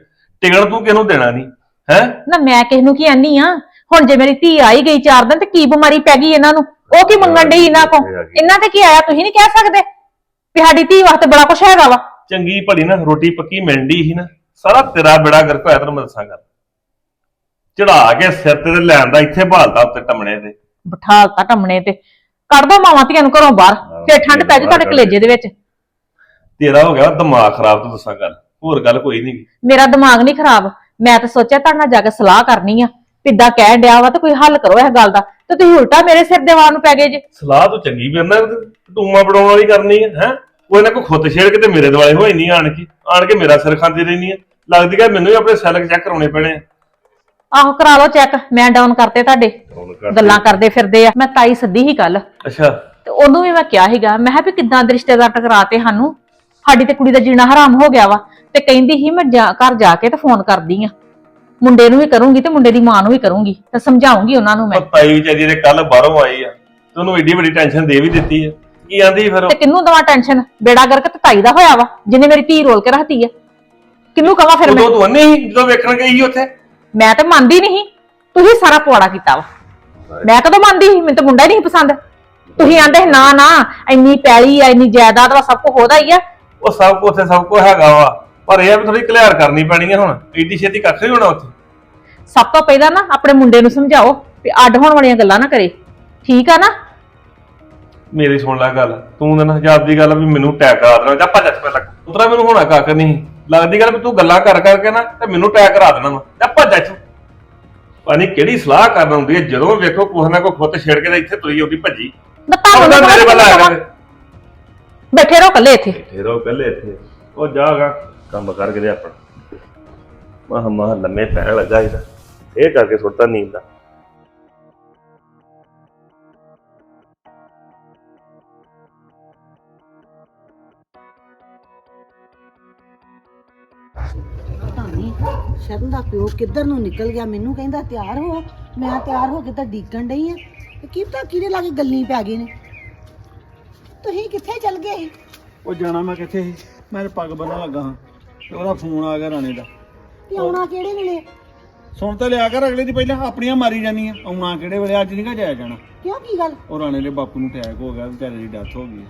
ਟਿਕਣ ਤੂੰ ਕਿਹਨੂੰ ਦੇਣਾ ਨਹੀਂ ਹੈ? ਨਾ ਮੈਂ ਕਿਸ ਨੂੰ ਕੀ ਆਨੀ ਆ? ਹੁਣ ਜੇ ਮੇਰੀ ਧੀ ਆਈ ਗਈ ਚਾਰ ਦਿਨ ਤੇ ਕੀ ਬਿਮਾਰੀ ਪੈ ਗਈ ਇਹਨਾਂ ਨੂੰ? ਉਹ ਕੀ ਮੰਗਣ ਡਈ ਇਹਨਾਂ ਕੋ ਇਹਨਾਂ ਤੇ ਕੀ ਆਇਆ? ਤੁਸੀਂ ਨਹੀਂ ਕਹਿ ਸਕਦੇ ਵੀ ਸਾਡੀ ਧੀ ਵਾਸਤੇ ਬੜਾ ਕੁਛ ਹੈਗਾ ਵਾ। ਚੰਗੀ ਭਲੀ ਨਾ ਰੋਟੀ ਪੱਕੀ ਮਿਲਦੀ ਸੀ ਨਾ ਸਾਰਾ ਤੇਰਾ ਬੇੜਾ ਗਰਕ ਹੋਇਆ ਤੈਨੂੰ ਮੈਂ ਦੱਸਾਂ ਗੱਲ। ਚੜਾ ਕੇ ਸਿਰ ਤੇ ਤੇ ਲੈਣ ਦਾ ਇੱਥੇ ਭਾਲਦਾ ਉੱਤੇ ਟਮਣੇ ਤੇ। ਬਿਠਾਲਤਾ ਟੰਮਣੇ ਤੇ। ਕੱਢ ਦੋ ਮਾਵਾਂ ਧੀਆਂ ਨੂੰ ਘਰੋਂ ਬਾਹਰ। ਤੇ ਠੰਡ ਪੈ ਜੂ ਤੁਹਾਡੇ ਕਲੇਜੇ ਦੇ ਵਿੱਚ। ਤੇਰਾ ਹੋ ਗਿਆ ਦਿਮਾਗ ਖਰਾਬ ਤੂੰ ਦੱਸਾਂ ਗੱਲ। ਹੋਰ ਗੱਲ ਕੋਈ ਨਹੀਂ ਮੇਰਾ ਦਿਮਾਗ ਨਹੀਂ ਖਰਾਬ। ਮੈਂ ਤਾਂ ਸੋਚਿਆ ਤੁਹਾਡੇ ਨਾਲ ਜਾ ਕੇ ਸਲਾਹ ਕਰਨੀ ਆ। ਪਿੱਡਾ ਕਹਿ ਡਿਆ ਵਾ ਤਾਂ ਕੋਈ ਹੱਲ ਕਰੋ ਇਸ ਗੱਲ ਦਾ। ਤੇ ਤੁਸੀਂ ਉਲਟਾ ਮੇਰੇ ਸਿਰ ਦੇ ਵਾਰ ਨੂੰ ਪੈ ਗਏ ਜੇ। ਸਲਾਹ ਤੂੰ ਚੰਗੀ ਫਿਰਨਾ ਟੂਮਾ ਬਣਾਉਣ ਵਾਲੀ ਕਰਨੀ ਹੈ ਹੈ? ਉਹ ਇਹਨਾਂ ਕੋ ਖੁੱਤ ਛੇੜ ਕੇ ਤੇ ਮੇਰੇ ਦੁਆਲੇ ਹੋਈ ਨਹੀਂ ਆਣ ਕੇ। ਆਣ ਕੇ ਮੇਰਾ ਸਿਰ ਖਾਂਦੀ ਰਹਿੰਦੀ ਹੈ ਲੱਗਦੀ ਕਿ ਮੈਨੂੰ ਵੀ ਆਪਣੇ ਸੈਲਕ ਚੈੱਕ ਕਰਾਉਣੇ ਪੈਣੇ ਆ। ਆਹੋ ਕਰਾ ਲਓ ਚੈੱਕ ਮੈਂ ਡਾਊਨ ਕਰਤੇ ਤੁਹਾਡੇ। ਗੱਲਾਂ ਕਰਦੇ ਫਿਰਦੇ ਆ। ਮੈਂ ਤਾਈ ਸੱਦੀ ਹੀ ਕੱਲ ਅੱਛਾ। ਤੇ ਉਹਨੂੰ ਵੀ ਮੈਂ ਕਿਹਾ ਸੀਗਾ ਮੈਂ ਕਿਹਾ ਵੀ ਕਿੱਦਾਂ ਦੇ ਰਿਸ਼ਤੇਦਾਰ ਟਕਰਾਤੇ ਸਾਨੂੰ? ਸਾਡੀ ਤੇ ਕੁੜੀ ਦਾ ਜੀਣਾ ਹਰਾਮ ਹੋ ਗਿਆ ਵਾ। ਤੇ ਕਹਿੰਦੀ ਸੀ ਮੈਂ ਜਾ ਘਰ ਜਾ ਕੇ ਤੇ ਫੋਨ ਕਰਦੀ ਆ। ਮੁੰਡੇ ਨੂੰ ਵੀ ਕਰੂੰਗੀ ਤੇ ਮੁੰਡੇ ਦੀ ਮਾਂ ਨੂੰ ਵੀ ਕਰੂੰਗੀ। ਤੇ ਸਮਝਾਉਂਗੀ ਉਹਨਾਂ ਨੂੰ ਮੈਂ। ਉਹ ਤਾਈ ਵਿਚਾਰੀ ਦੇ ਕੱਲ ਬਾਹਰੋਂ ਆਈ ਆ ਤੇ ਉਹਨੂੰ ਏਡੀ ਵੱਡੀ ਟੈਨਸ਼ਨ ਦੇ ਵੀ ਦਿੱਤੀ ਆ। ਕੀ ਆਂਦੀ ਫਿਰ ਉਹ? ਤੇ ਕਿੰਨੂੰ ਦਵਾ ਟੈਨਸ਼ਨ ਬੇੜਾ ਗਰਕ ਤੇ ਤਾਈ ਦਾ ਹੋਇਆ ਵਾ ਜਿਹਨੇ ਮੇਰੀ ਧੀ ਰੋਲ ਕੇ ਰੱਖਤੀ ਆ। ਕਿੰਨੂੰ ਕਵਾਂ ਫਿਰ ਮੈਂ? ਉਦੋਂ ਤੂੰ ਅੰਨੀ ਸੀ ਜਦੋਂ ਵੇਖਣ ਗਈ ਸੀ ਉੱਥੇ? ਮੈਂ ਤਾਂ ਮੰਨਦੀ ਨਹੀਂ ਤੁਸੀਂ ਸਾਰਾ ਪੁਆੜਾ ਕੀਤਾ ਵਾ। ਮੈਂ ਕਦੋਂ ਮੰਨਦੀ ਸੀ? ਮੈਨੂੰ ਤਾਂ ਮੁੰਡਾ ਹੀ ਨਹੀਂ ਪਸੰਦ। ਤੁਸੀਂ ਆਂਦੇ ਨਾ ਨਾ ਇੰਨੀ ਪੈਲੀ ਆ ਇੰਨੀ ਜਾਇਦਾਦ ਵਾ ਸਭ ਕੁਝ ਉਹਦਾ ਹੀ ਆ। ਉਹ ਸਭ ਕੁਝ ਉੱਥੇ ਸਭ ਕੁਝ ਹੈਗਾ ਵਾ। ਪਰ ਇਹ ਆ ਵੀ ਥੋੜੀ ਕਲੀਅਰ ਕਰਨੀ ਪੈਣੀ ਹੈ ਹੁਣ। ਏਡੀ ਛੇਤੀ ਕੱਖ ਨਹੀਂ ਹੋਣਾ ਉੱਥੇ। ਸਭ ਤੋਂ ਪਹਿਲਾਂ ਨਾ ਆਪਣੇ ਮੁੰਡੇ ਨੂੰ ਸਮਝਾਓ ਵੀ ਅੱਡ ਹੋਣ ਵਾਲੀਆਂ ਗੱਲਾਂ ਨਾ ਕਰੇ। ਠੀਕ ਆ ਨਾ? ਮੇਰੀ ਸੁਣ ਲੈ ਗੱਲ। ਤੂੰ ਤਾਂ ਨਾ ਹਜਾਬ ਦੀ ਗੱਲ ਵੀ ਮੈਨੂੰ ਟੈਗ ਕਰਾ ਦੇਣਾ। ਜਾਂ ਭੱਜ ਇੱਥੇ ਪਹਿਲਾਂ। ਉਤਰਾ ਮੈਨੂੰ ਹੋਣਾ ਕੱਖ ਨਹੀਂ ਲੱਗਦੀ ਗੱਲ ਵੀ ਤੂੰ ਗੱਲਾਂ ਕਰ ਕਰਕੇ ਨਾ ਤੇ ਮੈਨੂੰ ਟੈਗ ਕਰਾ ਦੇਣਾ ਵਾ। ਜਾਂ ਇੱਥੋਂ ਪਾਣੀ ਕਿਹੜੀ ਸਲਾਹ ਕਰਨ ਹੁੰਦੀ ਹੈ ਜਦੋਂ ਵੇਖੋ ਕੁਛ ਨਾ ਕੋਈ ਖੁੱਤ ਛੇੜ ਕੇ ਤੇ ਇੱਥੇ ਤੁਰੀ ਆਉਂਦੀ ਭੱਜੀ। ਉਹਦਾ ਮੇਰੇ ਵੱਲ ਆ ਬੈਠੇ ਰਹੋ ਕੱਲੇ ਇੱਥੇ। ਫੇਰੋ ਪਹਿਲੇ ਇੱਥੇ। ਉਹ ਜਾਗਾ ਕੰਮ ਕਰਕੇ ਦੇ ਆਪਣਾ। ਮਾ ਮਾ ਲੰਮੇ ਪੈਣ ਲੱਗਾ ਇਹਦਾ। ਇਹ ਕਰਕੇ ਸੁੱਤਾ ਨੀਂਦ ਦਾ। ਸ਼ਰਨ ਦਾ ਪਿਓ ਕਿੱਧਰ ਨੂੰ ਨਿਕਲ ਗਿਆ? ਮੈਨੂੰ ਕਹਿੰਦਾ ਤਿਆਰ ਹੋ ਮੈਂ ਤਿਆਰ ਹੋ ਕੇ ਤਾਂ ਡੀਕਣ ਡਈ ਆ। ਕੀ ਪਤਾ ਕਿਹਦੇ ਲਾਗੇ ਗੱਲਾਂ ਪੈ ਗਏ ਨੇ। ਤੁਸੀਂ ਕਿੱਥੇ ਚਲ ਗਏ ਉਹ ਜਾਣਾ ਮੈਂ ਕਿੱਥੇ ਸੀ? ਮੈਂ ਤਾਂ ਪੱਗ ਬੰਨਣ ਲੱਗਾ ਹਾਂ। ਤੇ ਉਹਦਾ ਫੋਨ ਆ ਗਿਆ ਰਾਣੇ ਦਾ। ਤੇ ਆਉਣਾ ਕਿਹੜੇ ਵੇਲੇ? ਸੁਣ ਤਾਂ ਲਿਆ ਕਰ ਅਗਲੇ ਦੀ ਪਹਿਲਾਂ ਆਪਣੀਆਂ ਮਾਰੀ ਜਾਨੀਆਂ ਆਉਣਾ ਕਿਹੜੇ ਵੇਲੇ? ਅੱਜ ਨਹੀਂ ਗਾ ਜਾਇਆ ਜਾਣਾ। ਕਿਉਂ ਕੀ ਗੱਲ? ਉਹ ਰਾਣੇ ਦੇ ਬਾਪੂ ਨੂੰ ਅਟੈਕ ਹੋ ਗਿਆ ਵਿਚਾਰੇ ਦੀ ਡੈਥ ਹੋ ਗਈ।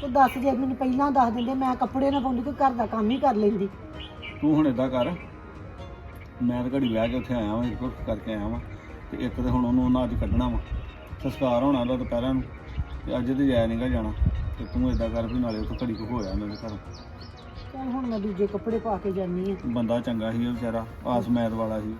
ਤੂੰ ਦੱਸ ਜੇ ਮੈਨੂੰ ਪਹਿਲਾਂ ਦੱਸ ਦਿੰਦੇ ਮੈਂ ਕੱਪੜੇ ਨਾ ਪਾਉਂਦੀ ਕੋਈ ਘਰ ਦਾ ਕੰਮ ਹੀ ਕਰ ਲੈਂਦੀ। ਤੂੰ ਹੁਣ ਏਦਾਂ ਕਰ। ਮੈਂ ਤਾਂ ਘੜੀ ਵਿਆਹ ਕੇ ਉੱਥੇ ਆਇਆ ਵਾਂ ਰਿਪੋਰਟ ਕਰਕੇ ਆਇਆ ਵਾਂ ਤੇ ਇੱਕ ਤੇ ਹੁਣ ਉਹਨੂੰ ਉਹਨਾਂ ਅੱਜ ਕੱਢਣਾ ਵਾ। ਸੰਸਕਾਰ ਹੋਣਾ ਉਹਦਾ ਦੁਪਹਿਰਾਂ ਨੂੰ ਤੇ ਅੱਜ ਤੇ ਜਾਇਆ ਨਹੀਂਗਾ ਜਾਣਾ। ਤੇ ਤੂੰ ਏਦਾਂ ਕਰ ਵੀ ਨਾਲੇ ਉੱਥੇ ਘੜੀ ਕੁ ਹੋਇਆ ਮੇਰੇ ਘਰੋਂ। ਚੱਲ ਹੁਣ ਮੈਂ ਦੂਜੇ ਕੱਪੜੇ ਪਾ ਕੇ ਜਾਨੀ ਆ। ਬੰਦਾ ਚੰਗਾ ਸੀ ਉਹ ਵਿਚਾਰਾ ਆਸਮੈਤ ਵਾਲਾ ਸੀ।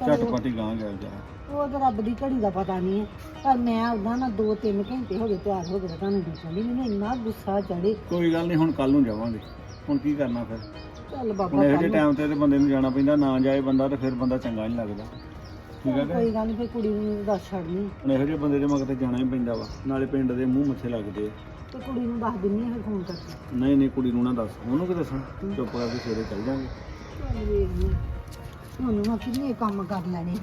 ਝਟਪਟੀ ਗਾਂ ਗਿਆ ਵਿਚਾਰਾ। ਉਹ ਤਾਂ ਰੱਬ ਦੀ ਘੜੀ ਦਾ ਪਤਾ ਨਹੀਂ ਹੈ ਪਰ ਮੈਂ ਉਦਾਂ ਨਾ 2-3 ਘੰਟੇ ਹੋ ਗਏ ਤਿਆਰ ਹੋ ਤਾਂ ਤੁਹਾਨੂੰ ਦੇਖਣ ਦੀ ਮੈਨੂੰ ਇੰਨਾ ਗੁੱਸਾ ਚੜੇ ਕੋਈ ਗੱਲ ਨਹੀਂ ਹੁਣ ਕੱਲ ਨੂੰ ਜਾਵਾਂਗੇ। ਹੁਣ ਕੀ ਕਰਨਾ ਫਿਰ? ਚੱਲ ਬਾਬਾ ਇਹੋ ਜਿਹੇ ਕੱਲ੍ਹ ਟਾਈਮ ਤੇ ਤੇ ਬੰਦੇ ਨੂੰ ਜਾਣਾ ਪੈਂਦਾ ਨਾ ਜਾਏ ਬੰਦਾ ਤੇ ਫਿਰ ਬੰਦਾ ਚੰਗਾ ਨਹੀਂ ਲੱਗਦਾ। ਠੀਕ ਹੈ ਕਿ ਕੋਈ ਗੱਲ ਨਹੀਂ ਫਿਰ ਕੁੜੀ ਨੂੰ ਦੱਸ ਛੱਡਨੀ ਹੁਣ ਇਹੋ ਜਿਹੇ ਬੰਦੇ ਦੇ ਮਗਰ ਤੇ ਜਾਣਾ ਹੀ ਪੈਂਦਾ ਵਾ ਨਾਲੇ ਪਿੰਡ ਦੇ ਮੂੰਹ ਮੱਥੇ ਲੱਗਦੇ ਆ। ਤੇ ਕੁੜੀ ਨੂੰ ਦੱਸ ਦਿੰਨੀ ਆ ਫਿਰ ਫੋਨ ਕਰਕੇ। ਨਹੀਂ ਨਹੀਂ ਕੁੜੀ ਨੂੰ ਨਾ ਦੱਸ ਉਹਨੂੰ ਕੀ ਦੱਸਣਾ ਚੁੱਪ ਕਰਕੇ ਸਵੇਰੇ ਚੱਲ ਜਾਵਾਂਗੇ ਚੱਲ ਵੇਖਦੇ। ਹੁਣ ਮੈਂ ਕਿੰਨੇ ਕੰਮ ਕਰ ਲੈਣੇ।